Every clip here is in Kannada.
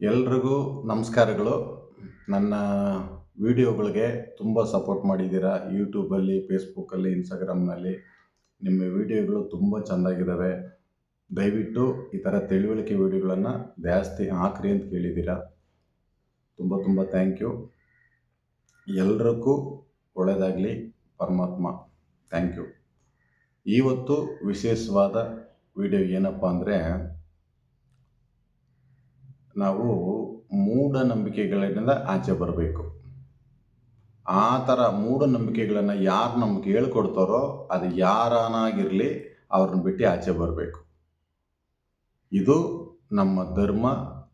ಎಲ್ರಿಗೂ ನಮಸ್ಕಾರಗಳು. ನನ್ನ ವಿಡಿಯೋಗಳಿಗೆ ತುಂಬ ಸಪೋರ್ಟ್ ಮಾಡಿದ್ದೀರಾ? ಯೂಟ್ಯೂಬಲ್ಲಿ ಫೇಸ್ಬುಕ್ಕಲ್ಲಿ ಇನ್ಸ್ಟಾಗ್ರಾಮ್ನಲ್ಲಿ ನಿಮ್ಮ ವಿಡಿಯೋಗಳು ತುಂಬ ಚೆಂದಾಗಿದ್ದಾವೆ. ದಯವಿಟ್ಟು ಈ ಥರ ತಿಳುವಳಿಕೆ ವಿಡಿಯೋಗಳನ್ನು ಜಾಸ್ತಿ ಹಾಕ್ರಿ ಅಂತ ಕೇಳಿದ್ದೀರಾ? ತುಂಬ ತುಂಬ ಥ್ಯಾಂಕ್ ಯು ಎಲ್ರಿಗೂ ಒಳ್ಳೆಯದಾಗಲಿ ಪರಮಾತ್ಮ. ಥ್ಯಾಂಕ್ ಯು ಇವತ್ತು ವಿಶೇಷವಾದ ವಿಡಿಯೋ ಏನಪ್ಪ ಅಂದರೆ ನಾವು ಮೂಢನಂಬಿಕೆಗಳಿಂದ ಆಚೆ ಬರಬೇಕು. ಆ ಥರ ಮೂಢನಂಬಿಕೆಗಳನ್ನು ಯಾರು ನಮ್ಗೆ ಹೇಳ್ಕೊಡ್ತಾರೋ ಅದು ಯಾರನಾಗಿರಲಿ ಅವ್ರನ್ನ ಬಿಟ್ಟು ಆಚೆ ಬರಬೇಕು. ಇದು ನಮ್ಮ ಧರ್ಮ,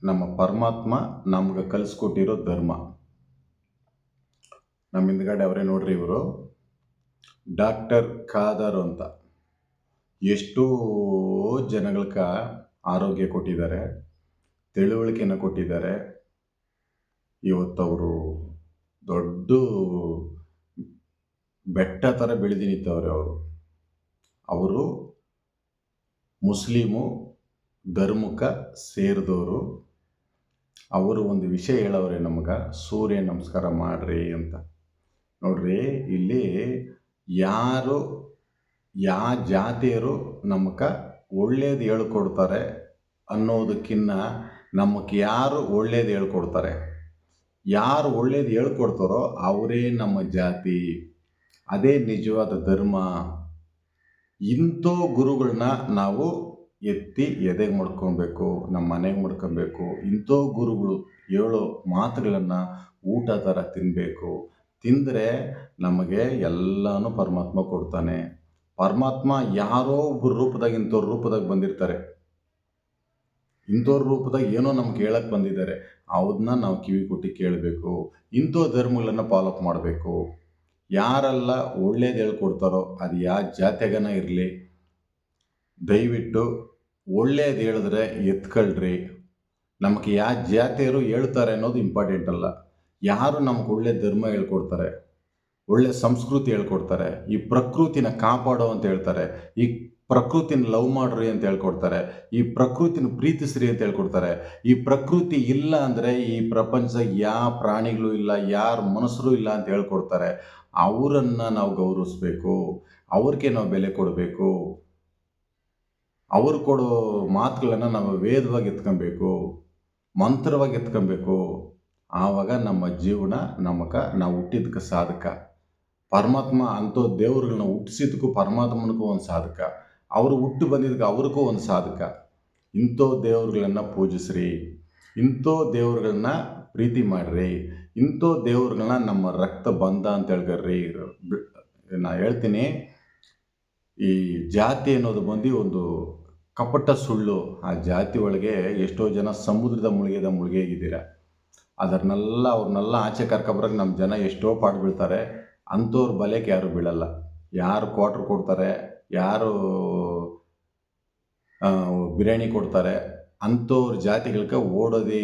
ನಮ್ಮ ಪರಮಾತ್ಮ ನಮ್ಗೆ ಕಲಿಸ್ಕೊಟ್ಟಿರೋ ಧರ್ಮ. ನಮ್ಮ ಹಿಂದ್ಗಡೆ ಅವರೇ ನೋಡ್ರಿ ಇವರು. ಡಾಕ್ಟರ್ ಖಾದರ್ ಅಂತ. ಎಷ್ಟೋ ಜನಗಳಕ ಆರೋಗ್ಯ ಕೊಟ್ಟಿದ್ದಾರೆ. ತಿಳುವಳಿಕೆನ ಕೊಟ್ಟಿದ್ದಾರೆ. ಇವತ್ತವರು ದೊಡ್ಡ ಬೆಟ್ಟ ಥರ ಬೆಳೆದು ನಿಂತವ್ರೆ ಅವರು. ಅವರು ಮುಸ್ಲಿಮು ಧರ್ಮಕ್ಕೆ ಸೇರಿದವರು. ಅವರು ಒಂದು ವಿಷಯ ಹೇಳವ್ರೆ ನಮ್ಗೆ, ಸೂರ್ಯ ನಮಸ್ಕಾರ ಮಾಡ್ರಿ ಅಂತ. ನೋಡ್ರಿ, ಇಲ್ಲಿ ಯಾರು, ಯಾ ಜಾತಿಯರು ನಮಗೆ ಒಳ್ಳೇದು ಹೇಳ್ಕೊಡ್ತಾರೆ ಅನ್ನೋದಕ್ಕಿಂತ ನಮಗೆ ಯಾರು ಒಳ್ಳೇದು ಹೇಳ್ಕೊಡ್ತಾರೆ? ಯಾರು ಒಳ್ಳೇದು ಹೇಳ್ಕೊಡ್ತಾರೋ ಅವರೇ ನಮ್ಮ ಜಾತಿ. ಅದೇ ನಿಜವಾದ ಧರ್ಮ. ಇಂಥ ಗುರುಗಳನ್ನ ನಾವು ಎತ್ತಿ ಎದೆಗೆ ಮಾಡ್ಕೊಬೇಕು ನಮ್ಮ ಮನೆಗೆ ಮಾಡ್ಕೊಬೇಕು ಇಂಥ ಗುರುಗಳು ಹೇಳೋ ಮಾತುಗಳನ್ನು ಊಟ ಥರ ತಿನ್ನಬೇಕು ತಿಂದರೆ ನಮಗೆ ಎಲ್ಲನೂ ಪರಮಾತ್ಮ ಕೊಡ್ತಾನೆ. ಪರಮಾತ್ಮ ಯಾರೋ ಒಬ್ಬರು ರೂಪದಾಗ ಇಂಥವ್ರ ರೂಪದಾಗ ಬಂದಿರ್ತಾರೆ. ಇಂಥವ್ರ ರೂಪದಾಗ ಏನೋ ನಮ್ಗೆ ಹೇಳಕ್ಕೆ ಬಂದಿದ್ದಾರೆ. ಅವನ್ನ ನಾವು ಕಿವಿ ಕೊಟ್ಟು ಕೇಳಬೇಕು. ಇಂಥ ಧರ್ಮಗಳನ್ನು ಫಾಲೋಅಪ್ ಮಾಡಬೇಕು. ಯಾರೆಲ್ಲ ಒಳ್ಳೇದು ಹೇಳ್ಕೊಡ್ತಾರೋ ಅದು ಯಾವ ಜಾತ್ಯಾಗನ ಇರಲಿ. ದಯವಿಟ್ಟು ಒಳ್ಳೇದು ಹೇಳಿದ್ರೆ ಎತ್ಕೊಳ್ರಿ. ನಮಗೆ ಯಾವ ಜಾತಿಯರು ಹೇಳ್ತಾರೆ ಅನ್ನೋದು ಇಂಪಾರ್ಟೆಂಟ್ ಅಲ್ಲ. ಯಾರು ನಮ್ಗೆ ಒಳ್ಳೆ ಧರ್ಮ ಹೇಳ್ಕೊಡ್ತಾರೆ, ಒಳ್ಳೆ ಸಂಸ್ಕೃತಿ ಹೇಳ್ಕೊಡ್ತಾರೆ, ಈ ಪ್ರಕೃತಿನ ಕಾಪಾಡೋ ಅಂತ ಹೇಳ್ತಾರೆ, ಈ ಪ್ರಕೃತಿನ ಲವ್ ಮಾಡ್ರಿ ಅಂತ ಹೇಳ್ಕೊಡ್ತಾರೆ. ಈ ಪ್ರಕೃತಿನ ಪ್ರೀತಿಸ್ರಿ ಅಂತ ಹೇಳ್ಕೊಡ್ತಾರೆ. ಈ ಪ್ರಕೃತಿ ಇಲ್ಲ ಅಂದರೆ ಈ ಪ್ರಪಂಚ ಯಾವ ಪ್ರಾಣಿಗಳು ಇಲ್ಲ, ಯಾರ ಮನುಷ್ಯರು ಇಲ್ಲ ಅಂತ ಹೇಳ್ಕೊಡ್ತಾರೆ. ಅವರನ್ನು ನಾವು ಗೌರವಿಸ್ಬೇಕು. ಅವ್ರಿಗೆ ನಾವು ಬೆಲೆ ಕೊಡಬೇಕು. ಅವ್ರು ಕೊಡೋ ಮಾತುಗಳನ್ನು ನಾವು ವೇದವಾಗಿ ಎತ್ಕೊಬೇಕು, ಮಂತ್ರವಾಗಿ ಎತ್ಕೊಬೇಕು. ಆವಾಗ ನಮ್ಮ ಜೀವನ ನಮಗ ನಾವು ಹುಟ್ಟಿದಕ್ಕೆ ಸಾಧಕ. ಪರಮಾತ್ಮ ಅಂಥ ದೇವರುಗಳನ್ನ ಹುಟ್ಟಿಸಿದ್ದಕ್ಕೂ ಪರಮಾತ್ಮನಿಗೂ ಒಂದು ಸಾಧಕ. ಅವರು ಹುಟ್ಟು ಬಂದಿದ್ದಕ್ಕೆ ಅವ್ರಿಗೂ ಒಂದು ಸಾಧಕ. ಇಂಥ ದೇವ್ರುಗಳನ್ನ ಪೂಜಿಸ್ರಿ. ಇಂಥೋ ದೇವ್ರುಗಳನ್ನ ಪ್ರೀತಿ ಮಾಡಿರಿ. ಇಂಥೋ ದೇವ್ರುಗಳನ್ನ ನಮ್ಮ ರಕ್ತ ಬಂಧ ಅಂತ ಹೇಳ್ಕರ್ರಿ ನಾ ಹೇಳ್ತೀನಿ, ಈ ಜಾತಿ ಅನ್ನೋದು ಬಂದು ಒಂದು ಕಪಟ ಸುಳ್ಳು. ಆ ಜಾತಿ ಒಳಗೆ ಎಷ್ಟೋ ಜನ ಸಮುದ್ರದ ಮುಳುಗೆದ ಮುಳುಗೆಗಿದ್ದೀರ. ಅದನ್ನೆಲ್ಲ ಅವ್ರನ್ನೆಲ್ಲ ಆಚೆ ಕರ್ಕೊಬರಕ್ಕೆ ನಮ್ಮ ಜನ ಎಷ್ಟೋ ಪಾಠ ಬೀಳ್ತಾರೆ ಅಂಥವ್ರ ಬಲೆಗೆ ಯಾರು ಬೀಳಲ್ಲ. ಯಾರು ಕ್ವಾಟ್ರ್ ಕೊಡ್ತಾರೆ ಯಾರು ಬಿರಿಯಾನಿ ಕೊಡ್ತಾರೆ ಅಂಥವ್ರ ಜಾತಿಗಳ್ಗೆ ಓಡೋದೇ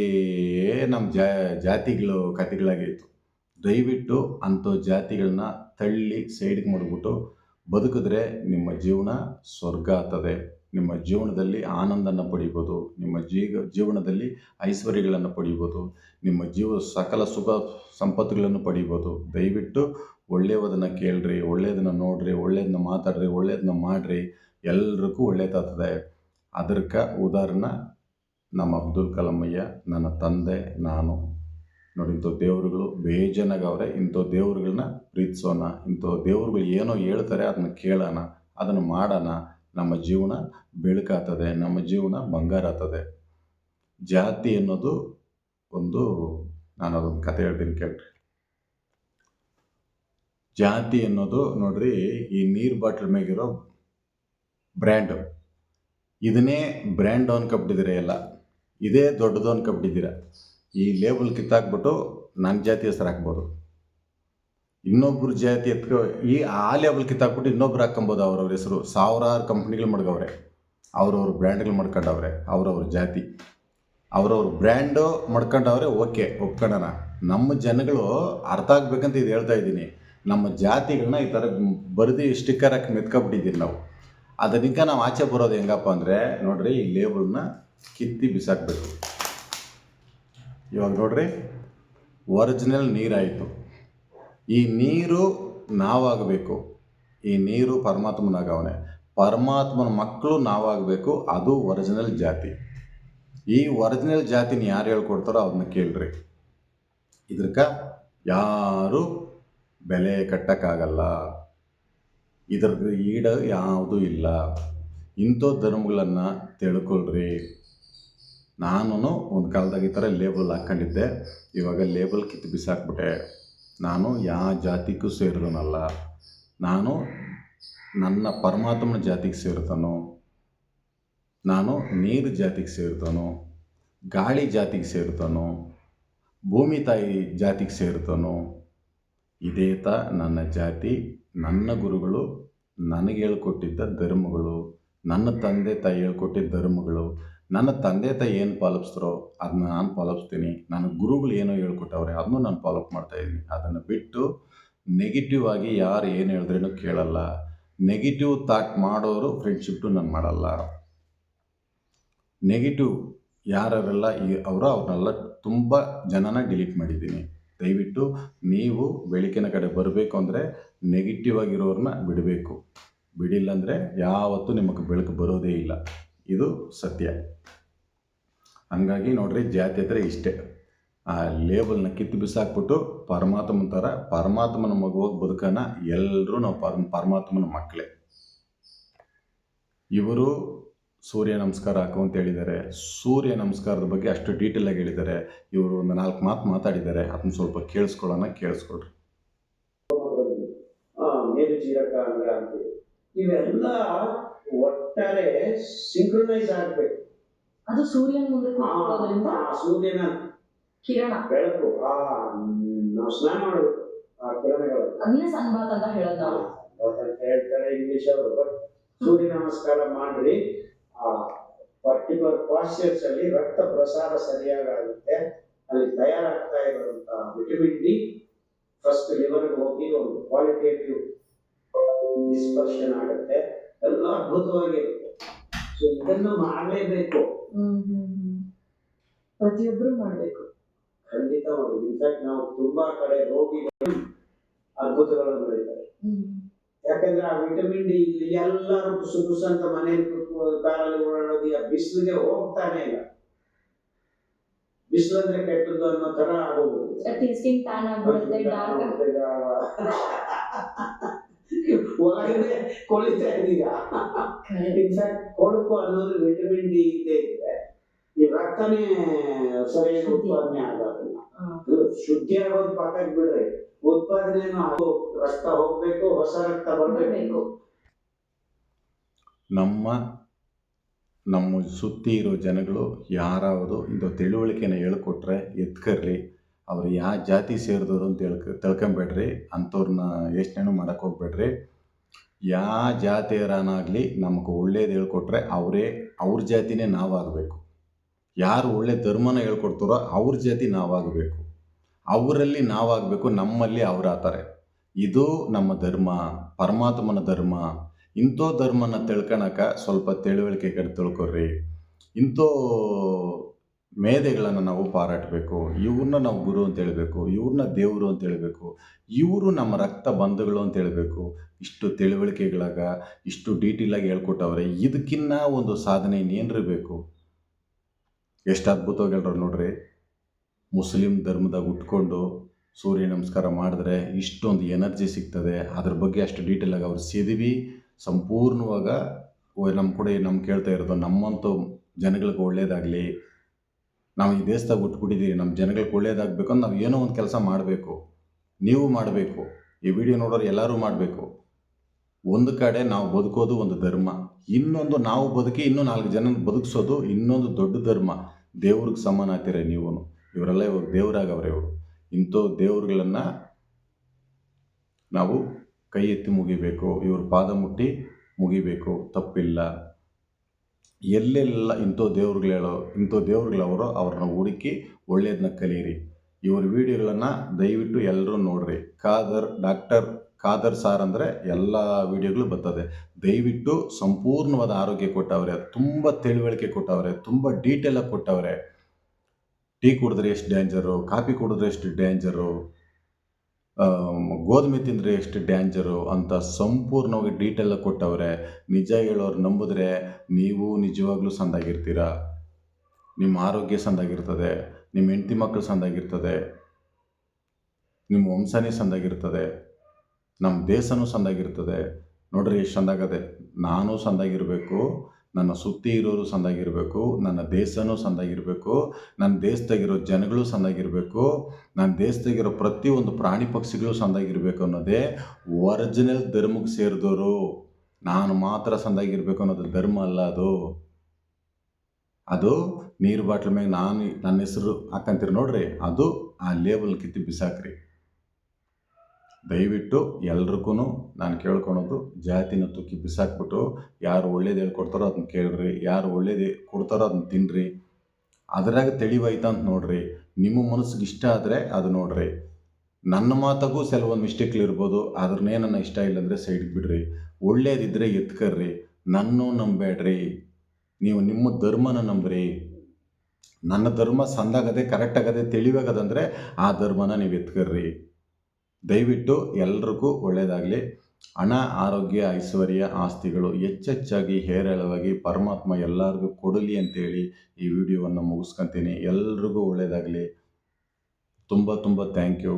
ನಮ್ಮ ಜಾ, ಜಾತಿಗಳು ಕತೆಗಳಾಗಿತ್ತು ದಯವಿಟ್ಟು ಅಂಥ ಜಾತಿಗಳನ್ನ ತಳ್ಳಿ ಸೈಡ್ಗೆ ಮಾಡಿಬಿಟ್ಟು ಬದುಕಿದ್ರೆ ನಿಮ್ಮ ಜೀವನ ಸ್ವರ್ಗ ಆಗ್ತದೆ. ನಿಮ್ಮ ಜೀವನದಲ್ಲಿ ಆನಂದನ ಪಡಿಬೋದು. ನಿಮ್ಮ ಜೀವ ಜೀವನದಲ್ಲಿ ಐಶ್ವರ್ಯಗಳನ್ನು ಪಡಿಬೋದು. ನಿಮ್ಮ ಜೀವ ಸಕಲ ಸುಖ ಸಂಪತ್ತುಗಳನ್ನು ಪಡಿಬೋದು. ದಯವಿಟ್ಟು ಒಳ್ಳೆಯದನ್ನು ಕೇಳ್ರಿ, ಒಳ್ಳೆಯದನ್ನು ನೋಡ್ರಿ ಒಳ್ಳೆಯದನ್ನ ಮಾತಾಡ್ರಿ ಒಳ್ಳೆಯದನ್ನ ಮಾಡ್ರಿ, ಎಲ್ರಿಗೂ ಒಳ್ಳೇದಾಗ್ತದೆ. ಅದಕ್ಕೆ ಉದಾಹರಣೆ ನಮ್ಮ ಅಬ್ದುಲ್ ಕಲಾಮಯ್ಯ, ನನ್ನ ತಂದೆ, ನಾನು. ನೋಡಿ ಇಂಥ ದೇವರುಗಳು ಬೇಜನಾಗವ್ರೆ ಇಂಥ ದೇವ್ರುಗಳನ್ನ ಪ್ರೀತಿಸೋಣ ಇಂಥ ದೇವ್ರುಗಳು ಏನೋ ಹೇಳ್ತಾರೆ ಅದನ್ನ ಕೇಳೋಣ, ಅದನ್ನು ಮಾಡೋಣ, ನಮ್ಮ ಜೀವನ ಬೆಳಕಾಗ್ತದೆ, ನಮ್ಮ ಜೀವನ ಬಂಗಾರ ಆಗ್ತದೆ. ಜಾತಿ ಅನ್ನೋದು ಒಂದು ನಾನು ಅದೊಂದು ಕತೆ ಹೇಳ್ತೀನಿ ಕೇಳ್ರಿ. ಜಾತಿ ಅನ್ನೋದು ನೋಡ್ರಿ ಈ ನೀರು ಬಾಟ್ಲ್ ಮ್ಯಾಗಿರೋ ಬ್ರ್ಯಾಂಡು. ಇದನ್ನೇ ಬ್ರ್ಯಾಂಡ್ ಅನ್ಕೊಬಿಟ್ಟಿದ್ದೀರ ಎಲ್ಲ? ಇದೇ ದೊಡ್ಡದು ಅನ್ಕೊಬಿಟ್ಟಿದ್ದೀರ ಈ ಲೇಬಲ್ ಕಿತ್ತಾಕ್ಬಿಟ್ಟು ನನ್ನ ಜಾತಿ ಹೆಸರು ಹಾಕ್ಬೋದು. ಇನ್ನೊಬ್ರು ಜಾತಿ ಎತ್ಕೊ ಈ ಆ ಲೇಬಲ್ ಕಿತ್ತಾಕ್ಬಿಟ್ಟು ಇನ್ನೊಬ್ರು ಹಾಕ್ಕೊಬೋದು ಅವ್ರವ್ರ ಹೆಸರು. ಸಾವಿರಾರು ಕಂಪ್ನಿಗಳು ಮಡ್ಗವ್ರೆ. ಅವ್ರವ್ರ ಬ್ರ್ಯಾಂಡ್ಗಳು ಮಾಡ್ಕೊಂಡವ್ರೆ. ಅವ್ರವ್ರ ಜಾತಿ. ಅವ್ರವ್ರ ಬ್ರ್ಯಾಂಡು ಮಾಡ್ಕೊಂಡವ್ರೆ ಓಕೆ ಒಪ್ಕೊಳ್ಳೋಣ ನಮ್ಮ ಜನಗಳು ಅರ್ಥ ಆಗ್ಬೇಕಂತ ಇದು ಹೇಳ್ತಾ ಇದ್ದೀನಿ. ನಮ್ಮ ಜಾತಿಗಳನ್ನ ಈ ಥರ ಬರೆದು ಸ್ಟಿಕ್ಕರ್ ಹಾಕಿ ಮೆತ್ಕೊಬಿಟ್ಟಿದ್ದೀರಿ ನಾವು. ಅದರಿಂದ ನಾವು ಆಚೆ ಬರೋದು ಹೆಂಗಪ್ಪ ಅಂದರೆ, ನೋಡ್ರಿ ಈ ಲೇಬಲ್ನ ಕಿತ್ತಿ ಬಿಸಾಕಬೇಕು. ಇವಾಗ ನೋಡ್ರಿ ಒರಿಜಿನಲ್ ನೀರಾಯಿತು. ಈ ನೀರು ನಾವಾಗಬೇಕು. ಈ ನೀರು ಪರಮಾತ್ಮನಾಗವನೆ. ಪರಮಾತ್ಮನ ಮಕ್ಕಳು ನಾವಾಗಬೇಕು, ಅದು ಒರಿಜಿನಲ್ ಜಾತಿ. ಈ ಒರಿಜಿನಲ್ ಜಾತಿನ ಯಾರು ಹೇಳ್ಕೊಡ್ತಾರೋ ಅದನ್ನ ಕೇಳ್ರಿ. ಇದಕ್ಕ ಯಾರು ಬೆಲೆ ಕಟ್ಟೋಕ್ಕಾಗಲ್ಲ, ಇದ್ರದ್ದು ಈಡ ಯಾವುದೂ ಇಲ್ಲ. ಇಂಥ ಧರ್ಮಗಳನ್ನು ತಿಳ್ಕೊಳ್ರಿ. ನಾನು ಒಂದು ಕಾಲದಾಗ ಈ ಥರ ಲೇಬಲ್ ಹಾಕ್ಕೊಂಡಿದ್ದೆ ಇವಾಗ ಲೇಬಲ್ ಕಿತ್ತು ಬಿಸಾಕ್ಬಿಟ್ಟೆ. ನಾನು ಯಾವ ಜಾತಿಗೂ ಸೇರಿದನಲ್ಲ ನಾನು ನನ್ನ ಪರಮಾತ್ಮನ ಜಾತಿಗೆ ಸೇರ್ತಾನೋ ನಾನು ನೀರು ಜಾತಿಗೆ ಸೇರ್ತಾನೋ ಗಾಳಿ ಜಾತಿಗೆ ಸೇರ್ತಾನೋ ಭೂಮಿ ತಾಯಿ ಜಾತಿಗೆ ಸೇರ್ತಾನೋ ಇದೇ ತ ನನ್ನ ಜಾತಿ, ನನ್ನ ಗುರುಗಳು ನನಗೆ ಹೇಳ್ಕೊಟ್ಟಿದ್ದ ಧರ್ಮಗಳು, ನನ್ನ ತಂದೆ ತಾಯಿ ಹೇಳ್ಕೊಟ್ಟಿದ್ದ ಧರ್ಮಗಳು, ನನ್ನ ತಂದೆ ತಾಯಿ ಏನು ಪಾಲಿಸ್ತಾರೋ ಅದನ್ನ ನಾನು ಪಾಲಿಸ್ತೀನಿ, ನನ್ನ ಗುರುಗಳು ಏನೋ ಹೇಳ್ಕೊಟ್ಟವ್ರೆ ಅದನ್ನು ನಾನು ಫಾಲೋಅಪ್ ಮಾಡ್ತಾಯಿದ್ದೀನಿ ಅದನ್ನು ಬಿಟ್ಟು ನೆಗೆಟಿವ್ ಆಗಿ ಯಾರು ಏನು ಹೇಳಿದ್ರೇನು ಕೇಳಲ್ಲ. ನೆಗೆಟಿವ್ ಥಾಟ್ ಮಾಡೋರು ಫ್ರೆಂಡ್ಶಿಪ್ಟು ನಾನು ಮಾಡಲ್ಲ. ನೆಗೆಟಿವ್ ಯಾರೆಲ್ಲ ಅವರ ಅವ್ರನ್ನೆಲ್ಲ ತುಂಬ ಜನನ ಡಿಲೀಟ್ ಮಾಡಿದ್ದೀನಿ. ದಯವಿಟ್ಟು ನೀವು ಬೆಳಕಿನ ಕಡೆ ಬರಬೇಕು ಅಂದರೆ ನೆಗೆಟಿವ್ ಆಗಿರೋರನ್ನ ಬಿಡಬೇಕು. ಬಿಡಿಲ್ಲ ಅಂದರೆ ಯಾವತ್ತೂ ನಿಮಗೆ ಬೆಳಕು ಬರೋದೇ ಇಲ್ಲ. ಇದು ಸತ್ಯ. ಹಂಗಾಗಿ ನೋಡ್ರಿ, ಜಾತಿ ಇಷ್ಟೇ. ಆ ಲೇಬಲ್ನ ಕಿತ್ತು ಬಿಸಾಕ್ಬಿಟ್ಟು ಪರಮಾತ್ಮನ ಥರ ಪರಮಾತ್ಮನ ಮಗುವಾಗಿ ಬದುಕೋಣ ಎಲ್ಲರೂ ನಾವು ಪರಮ ಪರಮಾತ್ಮನ ಮಕ್ಕಳೇ ಇವರು ಸೂರ್ಯ ನಮಸ್ಕಾರ ಹಾಕು ಅಂತ ಹೇಳಿದ್ದಾರೆ. ಸೂರ್ಯ ನಮಸ್ಕಾರದ ಬಗ್ಗೆ ಅಷ್ಟು ಡೀಟೇಲ್ ಆಗಿ ಹೇಳಿದ್ದಾರೆ. ಇವರು ಒಂದು ನಾಲ್ಕು ಮಾತು ಮಾತಾಡಿದ್ದಾರೆ. ಅದನ್ನ ಸ್ವಲ್ಪ ಕೇಳಿಸ್ಕೊಳ್ಳೋಣ ಕೇಳಿಸ್ಕೊಳ್ರಿ ಆ, ಮೇರು ಜೀರಕ ಅಂಗ ಅಂತೇಳಿ ಇವೆಲ್ಲ ಒಟ್ಟಾರೆ ಸಿಂಕ್ರನೈಸ್ ಆಗ್ಬೇಕು. ಅದು ಸೂರ್ಯನ ಮುಂದೆ ಕೂತ್ಕೊಳ್ಳೋದ್ರಿಂದ ಸೂರ್ಯನ ಕಿರಣ. ಬೆಳಕು ಆ ನಾವು ಸ್ನಾನ ಮಾಡಬೇಕು. ಆ ಕಿರಣಗಳು. ಅದನ್ನೇ ಸನ್ಬಾತ್ ಅಂತ ಹೇಳೋದು ಹೇಳ್ತಾರೆ ಇಂಗ್ಲಿಷ್ ಅವರು ಬಟ್ ಸೂರ್ಯ ನಮಸ್ಕಾರ ಮಾಡ್ರಿ. ಆ ಪರ್ಟಿಕ್ಯುಲರ್ ಪಾಶ್ಚರ್ಸ್ ಅಲ್ಲಿ ರಕ್ತ ಪ್ರಸಾರ ಸರಿಯಾಗಿ ಆಗುತ್ತೆ ಅಲ್ಲಿ ತಯಾರಾಗ್ತಾ ಇರುವಂತ ವಿಟಮಿನ್ ಡಿ ಫಸ್ಟ್ ಲಿವರ್ಗೆ ಹೋಗಿ ಒಂದು ಕ್ವಾಲಿಟೇಟಿವ್ ಡಿಸ್ಪರ್ಷನ್ ಆಗುತ್ತೆ ಎಲ್ಲ ಅದ್ಭುತವಾಗಿರುತ್ತೆ ಸೊ ಇದನ್ನು ಮಾಡಲೇಬೇಕು. ಪ್ರತಿಯೊಬ್ಬರು ಮಾಡಬೇಕು ಹ್ಮ್. ಪ್ರತಿಯೊಬ್ರು ಮಾಡ್ಬೇಕು. ಖಂಡಿತ ಮಾಡಬೇಕು ಇನ್ಫ್ಯಾಕ್ಟ್ ನಾವು ತುಂಬಾ ಕಡೆ ರೋಗಿಗಳು ಅದ್ಭುತಗಳನ್ನು ಬೆಳೀತಾರೆ. ಯಾಕಂದ್ರೆ ಆ ವಿಟಮಿನ್ ಡಿ ಇಲ್ಲಿ ಎಲ್ಲರೂ ಕುಸು ಕುಸು ಅಂತ ಮನೆಯಲ್ಲಿ ಕೂತ್ಕೊಂಡು ಕಾರಲ್ಲಿ ಓಡಾಡೋದು ಆ ಬಿಸಿಲಿಗೆ ಹೋಗ್ತಾನೆ ಇಲ್ಲ. ಬಿಸಿಲು ಅಂದ್ರೆ ಕೆಟ್ಟದ್ದು ಅನ್ನೋ ತರ ಆಗೋದು ಒಳಗಡೆ ಕೊಳಿತಾ ಇದೀರಾ ಇನ್ಫ್ಯಾಕ್ಟ್ ಕೊಳುಕು ಅನ್ನೋದು ವಿಟಮಿನ್ ಡಿ ಇದೆ ಈ ರಕ್ತನೇ ಸರಿಯಾಗಿ ಶುದ್ಧಿ. ಉತ್ಪಾದನೆ ಆಗೋದಿಲ್ಲ ಶುದ್ಧಿ ಆಗೋದು ಪಕ್ಕಕ್ಕೆ ಬಿಡ್ರಿ. ಉತ್ಪಾದನೆಯನ್ನು ರಕ್ತ ಹೋಗ್ಬೇಕು, ಹೊಸ ರಕ್ತ ಬರಬೇಕು. ನಮ್ಮ ನಮ್ಮ ಸುತ್ತಿ ಇರೋ ಜನಗಳು ಯಾರಾವುದು ಇಂಥ ತಿಳುವಳಿಕೆನ ಹೇಳ್ಕೊಟ್ರೆ ಎತ್ಕರ್ಲಿ, ಅವ್ರು ಯಾವ ಜಾತಿ ಸೇರಿದವರು ಅಂತ ಹೇಳ್ಕ, ತಿಳ್ಕೊಂಬೇಡ್ರಿ, ಅಂಥವ್ರನ್ನ ಯೋಚನೆನೂ ಮಾಡೋಕ್ಕೆ ಹೋಗ್ಬೇಡ್ರಿ. ಯಾವ ಜಾತಿಯರನಾಗಲಿ ನಮಗೆ ಒಳ್ಳೇದು ಹೇಳ್ಕೊಟ್ರೆ ಅವರೇ, ಅವ್ರ ಜಾತಿನೇ ನಾವಾಗಬೇಕು. ಯಾರು ಒಳ್ಳೆ ಧರ್ಮನ ಹೇಳ್ಕೊಡ್ತಾರೋ ಅವ್ರ ಜಾತಿ ನಾವಾಗಬೇಕು. ಅವರಲ್ಲಿ ನಾವಾಗಬೇಕು, ನಮ್ಮಲ್ಲಿ ಅವರಾತಾರೆ ಇದು ನಮ್ಮ ಧರ್ಮ, ಪರಮಾತ್ಮನ ಧರ್ಮ. ಇಂಥೋ ಧರ್ಮನ ತಿಳ್ಕೊಳಕ ಸ್ವಲ್ಪ ತಿಳುವಳಿಕೆ ಕಡೆ ತಿಳ್ಕೊರಿ ಇಂಥೋ ಮೇಧೆಗಳನ್ನು ನಾವು ಪಾರಾಟಬೇಕು, ಇವ್ರನ್ನ ನಾವು ಗುರು ಅಂತ ಹೇಳಬೇಕು, ಇವ್ರನ್ನ ದೇವರು ಅಂತ ಹೇಳಬೇಕು, ಇವರು ನಮ್ಮ ರಕ್ತ ಬಂಧುಗಳು ಅಂತ ಹೇಳಬೇಕು. ಇಷ್ಟು ತಿಳುವಳಿಕೆಗಳಾಗ, ಇಷ್ಟು ಡೀಟೇಲಾಗಿ ಹೇಳ್ಕೊಟ್ಟವ್ರೆ, ಇದಕ್ಕಿನ್ನ ಒಂದು ಸಾಧನೆ ಇನ್ನೇನ್ರಿ ಬೇಕು ಎಷ್ಟು ಅದ್ಭುತವಾಗಿ ಹೇಳ್ರು ನೋಡ್ರಿ. ಮುಸ್ಲಿಂ ಧರ್ಮದಾಗ ಉಟ್ಕೊಂಡು ಸೂರ್ಯ ನಮಸ್ಕಾರ ಮಾಡಿದ್ರೆ ಇಷ್ಟೊಂದು ಎನರ್ಜಿ ಸಿಗ್ತದೆ. ಅದ್ರ ಬಗ್ಗೆ ಅಷ್ಟು ಡೀಟೇಲಾಗಿ ಅವ್ರು ಸಿದಿವಿ. ಸಂಪೂರ್ಣವಾಗ ನಮ್ಮ ಕೂಡ ನಮ್ಮ ಕೇಳ್ತಾ ಇರೋದು, ನಮ್ಮಂತೂ ಜನಗಳಿಗೆ ಒಳ್ಳೇದಾಗಲಿ. ನಾವು ಈ ದೇಶದಾಗ ಉಟ್ಬಿಟ್ಟಿದ್ದೀವಿ ನಮ್ಮ ಜನಗಳಿಗೆ ಒಳ್ಳೇದಾಗಬೇಕು ಅಂತ ನಾವು ಏನೋ ಒಂದು ಕೆಲಸ ಮಾಡಬೇಕು. ನೀವು ಮಾಡಬೇಕು. ಈ ವಿಡಿಯೋ ನೋಡೋರು ಎಲ್ಲರೂ ಮಾಡಬೇಕು. ಒಂದು ಕಡೆ ನಾವು ಬದುಕೋದು ಒಂದು ಧರ್ಮ. ಇನ್ನೊಂದು ನಾವು ಬದುಕಿ ಇನ್ನೂ ನಾಲ್ಕು ಜನ ಬದುಕಿಸೋದು ಇನ್ನೊಂದು ದೊಡ್ಡ ಧರ್ಮ. ದೇವ್ರಿಗೆ ಸಮಾನ ಆಗ್ತೀರ ನೀವು ಇವರೆಲ್ಲ ಇವಾಗ ದೇವರಾಗವ್ರೆ ಇವರು ಇಂಥ ದೇವ್ರುಗಳನ್ನು ನಾವು ಕೈ ಎತ್ತಿ ಮುಗಿಬೇಕು, ಇವ್ರ ಪಾದ ಮುಟ್ಟಿ ಮುಗಿಬೇಕು, ತಪ್ಪಿಲ್ಲ. ಎಲ್ಲೆಲ್ಲ ಇಂಥ ದೇವ್ರುಗಳು ಇಂಥ ದೇವ್ರುಗಳವರು ಅವ್ರನ್ನ ಹುಡುಕಿ ಒಳ್ಳೆಯದನ್ನ ಕಲಿಯಿರಿ. ಇವ್ರ ವಿಡಿಯೋಗಳನ್ನು ದಯವಿಟ್ಟು ಎಲ್ಲರೂ ನೋಡ್ರಿ. ಖಾದರ್, ಡಾಕ್ಟರ್ ಖಾದರ್ ಸಾರ್ ಅಂದರೆ ಎಲ್ಲ ವಿಡಿಯೋಗಳು ಬರ್ತದೆ. ದಯವಿಟ್ಟು ಸಂಪೂರ್ಣವಾದ ಆರೋಗ್ಯ ಕೊಟ್ಟವ್ರೆ, ತುಂಬ ತಿಳುವಳಿಕೆ ಕೊಟ್ಟವ್ರೆ, ತುಂಬ ಡೀಟೇಲಾಗಿ ಕೊಟ್ಟವ್ರೆ. ಟೀ ಕುಡಿದ್ರೆ ಎಷ್ಟು ಡ್ಯಾಂಜರು ಕಾಫಿ ಕುಡಿದ್ರೆ ಎಷ್ಟು ಡ್ಯಾಂಜರು ಗೋಧುಮೆ ತಿಂದರೆ ಎಷ್ಟು ಡ್ಯಾಂಜರು ಅಂತ ಸಂಪೂರ್ಣವಾಗಿ ಡೀಟೇಲ್ ಕೊಟ್ಟವ್ರೆ. ನಿಜ ಹೇಳೋರು ನಂಬಿದ್ರೆ ನೀವು ನಿಜವಾಗ್ಲೂ ಸಂದಾಗಿರ್ತೀರ? ನಿಮ್ಮ ಆರೋಗ್ಯ ಸಂದಾಗಿರ್ತದೆ, ನಿಮ್ಮ ಹೆಂಡತಿ ಮಕ್ಕಳು ಸಂದಾಗಿರ್ತದೆ, ನಿಮ್ಮ ವಂಶನೇ ಸಂದಾಗಿರ್ತದೆ, ನಮ್ಮ ದೇಶನೂ ಸಂದಾಗಿರ್ತದೆ. ನೋಡ್ರಿ ಎಷ್ಟು ಸಂದಾಗದೆ ನಾನು ಸಂದಾಗಿರಬೇಕು ನನ್ನ ಸುತ್ತಿ ಇರೋರು ಸಂದಾಗಿರಬೇಕು, ನನ್ನ ದೇಶನೂ ಸಂದಾಗಿರಬೇಕು, ನನ್ನ ದೇಶದಾಗಿರೋ ಜನಗಳು ಸಂದಾಗಿರಬೇಕು, ನನ್ನ ದೇಶದಾಗಿರೋ ಪ್ರತಿಯೊಂದು ಪ್ರಾಣಿ ಪಕ್ಷಿಗಳು ಸಂದಾಗಿರಬೇಕು ಅನ್ನೋದೇ ಒರಿಜಿನಲ್ ಧರ್ಮಕ್ಕೆ ಸೇರಿದವರು ನಾನು ಮಾತ್ರ ಸಂದಾಗಿರಬೇಕು ಅನ್ನೋದು ಧರ್ಮ ಅಲ್ಲ ಅದು. ಅದು ನೀರು ಬಾಟ್ಲ್ ಮೇಲೆ ನಾನು ನನ್ನ ಹೆಸರು ಹಾಕಂತೀರಿ ನೋಡ್ರಿ, ಅದು ಆ ಲೇಬಲ್ ಕಿತ್ತಿ ಬಿಸಾಕ್ರಿ. ದಯವಿಟ್ಟು ಎಲ್ರಿಗೂ ನಾನು ಕೇಳ್ಕೊಳೋದು ಜಾತಿನ ತುಕ್ಕಿ ಬಿಸಾಕ್ಬಿಟ್ಟು ಯಾರು ಒಳ್ಳೇದು ಹೇಳ್ಕೊಡ್ತಾರೋ ಅದನ್ನ ಕೇಳ್ರಿ, ಯಾರು ಒಳ್ಳೇದು ಕೊಡ್ತಾರೋ ಅದನ್ನ ತಿನ್ನಿರಿ ಅದರಾಗ ತಿಳಿವಾಯ್ತಾ ಅಂತ ನೋಡ್ರಿ, ನಿಮ್ಮ ಮನಸ್ಸಿಗೆ ಇಷ್ಟ ಆದರೆ ಅದು ನೋಡ್ರಿ. ನನ್ನ ಮಾತಾಗೂ ಕೆಲವೊಂದು ಮಿಸ್ಟೇಕ್ಲಿರ್ಬೋದು ಅದ್ರನ್ನೇ ನನ್ನ ಇಷ್ಟ ಇಲ್ಲಂದರೆ ಸೈಡ್ಗೆ ಬಿಡ್ರಿ. ಒಳ್ಳೇದಿದ್ದರೆ ಎತ್ಕರ್ರಿ, ನನ್ನೂ ನಂಬೇಡ್ರಿ ನೀವು ನಿಮ್ಮ ಧರ್ಮನ ನಂಬ್ರಿ. ನನ್ನ ಧರ್ಮ ಸಂದಾಗದೆ ಕರೆಕ್ಟಾಗದೆ ತಿಳಿವಾಗದಂದರೆ ಆ ಧರ್ಮನ ನೀವು ಎತ್ಕರ್ರಿ. ದಯವಿಟ್ಟು ಎಲ್ರಿಗೂ ಒಳ್ಳೆಯದಾಗಲಿ ಹಣ, ಆರೋಗ್ಯ, ಐಶ್ವರ್ಯ, ಆಸ್ತಿಗಳು ಹೆಚ್ಚೆಚ್ಚಾಗಿ ಹೇರಳವಾಗಿ ಪರಮಾತ್ಮ ಎಲ್ಲರಿಗೂ ಕೊಡಲಿ ಅಂತೇಳಿ ಈ ವಿಡಿಯೋವನ್ನು ಮುಗಿಸ್ಕೊತೀನಿ. ಎಲ್ರಿಗೂ ಒಳ್ಳೆಯದಾಗಲಿ ತುಂಬ ತುಂಬ ಥ್ಯಾಂಕ್ ಯು